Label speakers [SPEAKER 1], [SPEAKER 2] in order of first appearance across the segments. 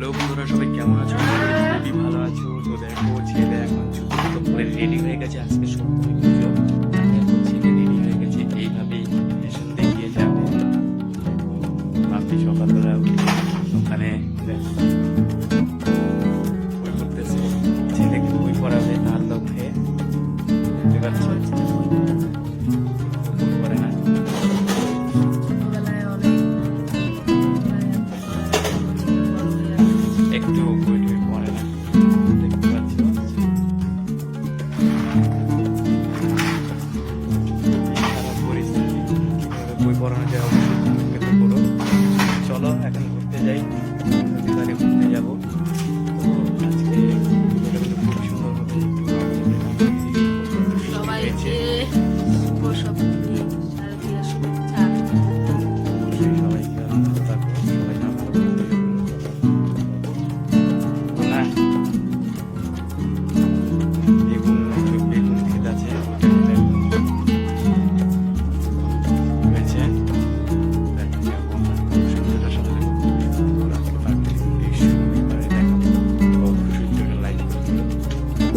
[SPEAKER 1] Hello বন্ধুরা, সবাই কেমন আছো? খুবই ভালো আছো। তো দেখো, ছেলে এখন জুতো পরে রেডি হয়ে গেছে, আজকে সপ্তমী পুজো। ছেলে রেডি হয়ে গেছে, এইভাবেই ফ্যাশন দেখিয়ে যাবে। আপনি সকালবেলা ওখানে চলো এখন ঘুরতে যাই। রবিবারে ঘুরতে যাব।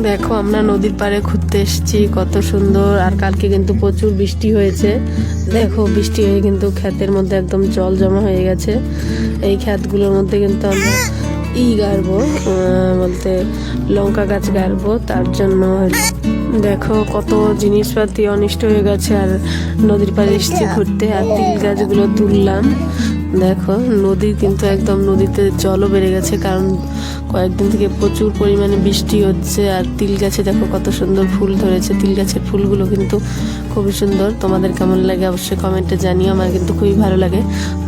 [SPEAKER 1] দেখো,
[SPEAKER 2] আমরা নদীর পাড়ে ঘুরতে এসেছি, কত সুন্দর। আর কালকে কিন্তু প্রচুর বৃষ্টি হয়েছে। দেখো, বৃষ্টি হয়ে কিন্তু ক্ষেতের মধ্যে একদম জল জমা হয়ে গেছে। এই ক্ষেতগুলোর মধ্যে কিন্তু আমরা ই গাড়বো বলতে লঙ্কা গাছ গাড়বো। তার জন্য দেখো, কত জিনিসপাতি অনিষ্ট হয়ে গেছে। আর নদীর পাড়ে এসেছি ঘুরতে, আর তিল গাছগুলো তুললাম। দেখো, নদী কিন্তু একদম নদীতে জলও বেড়ে গেছে, কারণ কয়েকদিন থেকে প্রচুর পরিমাণে বৃষ্টি হচ্ছে, আর তিল গাছে দেখো কত সুন্দর ফুল ধরেছে, তিল গাছের ফুলগুলো কিন্তু খুবই সুন্দর। তোমাদের কেমন লাগে অবশ্যই কমেন্টে জানিও, আমার কিন্তু খুবই ভালো লাগে।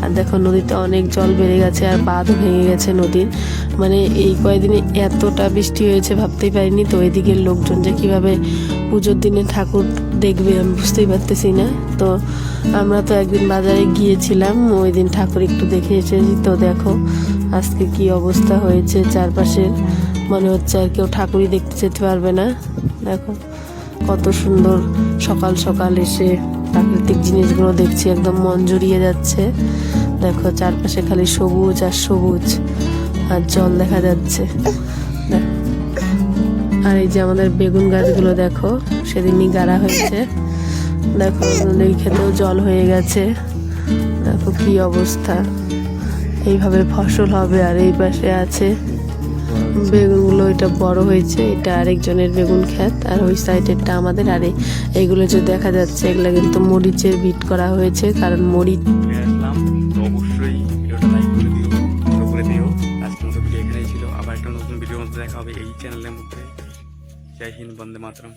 [SPEAKER 2] আর দেখো, নদীতে অনেক জল বেড়ে গেছে আর বাঁধও ভেঙে গেছে নদীর। মানে এই কয়েকদিনে এতটা বৃষ্টি হয়েছে, ভাবতেই পারিনি। তো এদিকের লোকজন যে কীভাবে পুজোর দিনে ঠাকুর দেখবে, আমি বুঝতেই পারতেছি না। তো আমরা তো একদিন বাজারে গিয়েছিলাম, ওই দিন ঠাকুর একটু দেখে এসেছি। তো দেখো, আজকে কি অবস্থা হয়েছে চারপাশের। মনে হচ্ছে আর কেউ ঠাকুরই দেখতে যেতে পারবে না। দেখো। কত সুন্দর সকাল সকাল এসে প্রাকৃতিক জিনিসগুলো দেখছি, একদম মন জুড়িয়ে যাচ্ছে। দেখো চারপাশে খালি সবুজ আর সবুজ আর জল দেখা যাচ্ছে। আর এই যে আমাদের বেগুন গাছগুলো দেখো, সেদিনই গাড়া হয়েছে। দেখো এই খেতেও জল হয়ে গেছে। দেখো কি অবস্থা। এইভাবে ফসল হবে আর এই পাশে আছে বেগুনগুলো, এটা বড় হয়েছে, এটা আরেকজনের বেগুন ক্ষেত, আর ওই সাইডেরটা আমাদের, আর এগুলো যে দেখা যাচ্ছে, এগুলো কিন্তু মরিচের বিট করা হয়েছে, কারণ মরিচ
[SPEAKER 1] আবার দেখা হবে এই চ্যানেলের মধ্যে। জয় হিন্দ, বন্দে মাতরম।